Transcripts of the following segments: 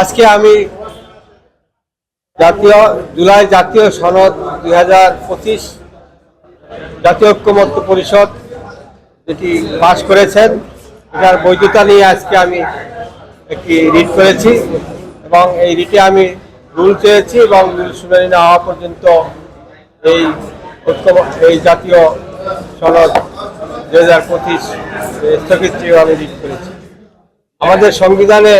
আজকে আমি জাতীয় জুলাই জাতীয় সনদ দুই হাজার পঁচিশ জাতীয় ঐক্যমত্য পরিষদ যেটি পাশ করেছেন, এটার বৈধতা নিয়ে আজকে আমি একটি রিট করেছি এবং এই রিটে আমি রুল চেয়েছি এবং রুল শুনানি না হওয়া পর্যন্ত এই ঐক্য এই জাতীয় সনদ দুই হাজার পঁচিশ স্থগিত আমি রিট করেছি। আমাদের সংবিধানে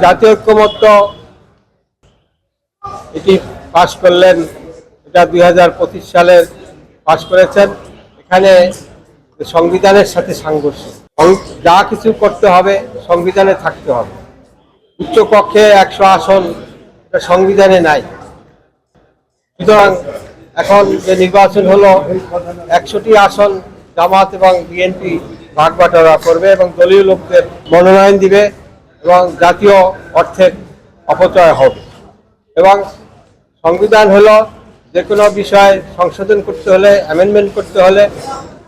জাতীয় ঐক্যমত্য এটি পাশ করলেন, এটা দুই হাজার পঁচিশ সালের পাশ করেছেন। এখানে সংবিধানের সাথে সাংঘর্ষিক। যা কিছু করতে হবে, সংবিধানে থাকতে হবে। উচ্চ কক্ষে একশো আসন সংবিধানে নাই। সুতরাং এখন যে নির্বাচন হলো, একশোটি আসন জামাত এবং বিএনপি ভাগ বাটোয়ারা করবে এবং দলীয় লোকদের মনোনয়ন দিবে। এবং জাতীয় অর্থের অপচয় হবে। এবং সংবিধান হলো যে কোনো বিষয় সংশোধন করতে হলে অ্যামেন্ডমেন্ট করতে হলে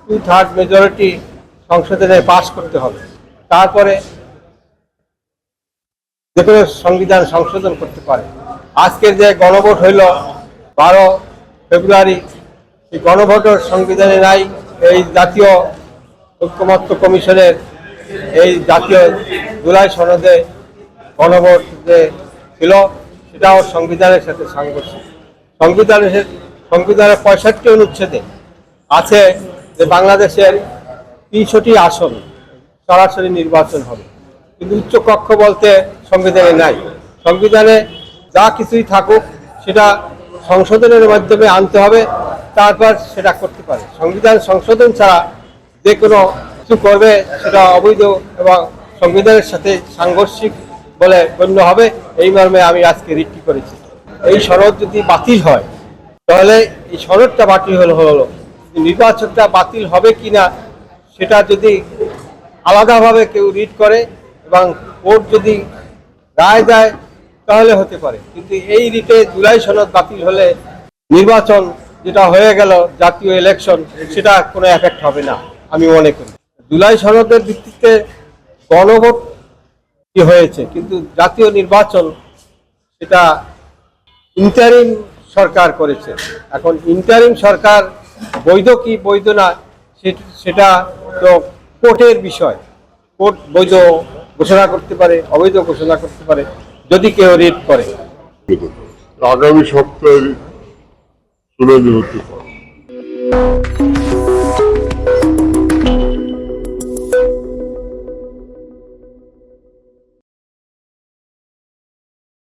টু থার্ড মেজরিটি সংশোধনে পাশ করতে হবে। তারপরে যে কোনো সংবিধান সংশোধন করতে পারে। আজকের যে গণভোট হইল বারো ফেব্রুয়ারি এই গণভোটের সংবিধানে নাই। এই জাতীয় ঐক্যমত্য কমিশনের এই জাতীয় জুলাই সনদে গণভোট যে ছিল, সেটাও সংবিধানের সাথে সাংঘর্ষিক। সংবিধানের সংবিধানের পঁয়ষট্টি অনুচ্ছেদে আছে যে বাংলাদেশের তিনশোটি আসন সরাসরি নির্বাচন হবে। কিন্তু উচ্চ কক্ষ বলতে সংবিধানে নাই। সংবিধানে যা কিছুই থাকুক, সেটা সংশোধনের মাধ্যমে আনতে হবে, তারপর সেটা করতে পারে। সংবিধান সংশোধন ছাড়া যে কোনো কিছু করবে, সেটা অবৈধ এবং সংবিধানের সাথে সাংঘর্ষিক বলে গণ্য হবে। এই মর্মে আমি আজকে রিটটি করেছি। এই সনদ যদি বাতিল হয়, তাহলে এই সনদটা বাতিল হলো হলো নির্বাচনটা বাতিল হবে কি না সেটা যদি আলাদাভাবে কেউ রিড করে এবং কোর্ট যদি রায় দেয়, তাহলে হতে পারে। কিন্তু এই রিটে জুলাই সনদ বাতিল হলে নির্বাচন যেটা হয়ে গেল, জাতীয় ইলেকশন সেটা কোনো এফেক্ট হবে না, আমি মনে করি। জুলাই সনদের ভিত্তিতে গণভোট হয়েছে? কিন্তু জাতীয় নির্বাচন সেটা ইন্টারিম সরকার করেছে। এখন ইন্টারিম সরকার বৈধ কি বৈধ না সেটা তো কোর্টের বিষয়। কোর্ট বৈধ ঘোষণা করতে পারে, অবৈধ ঘোষণা করতে পারে, যদি কেউ রিড করে। আগামী সপ্তাহে শুনানি হতে পারে।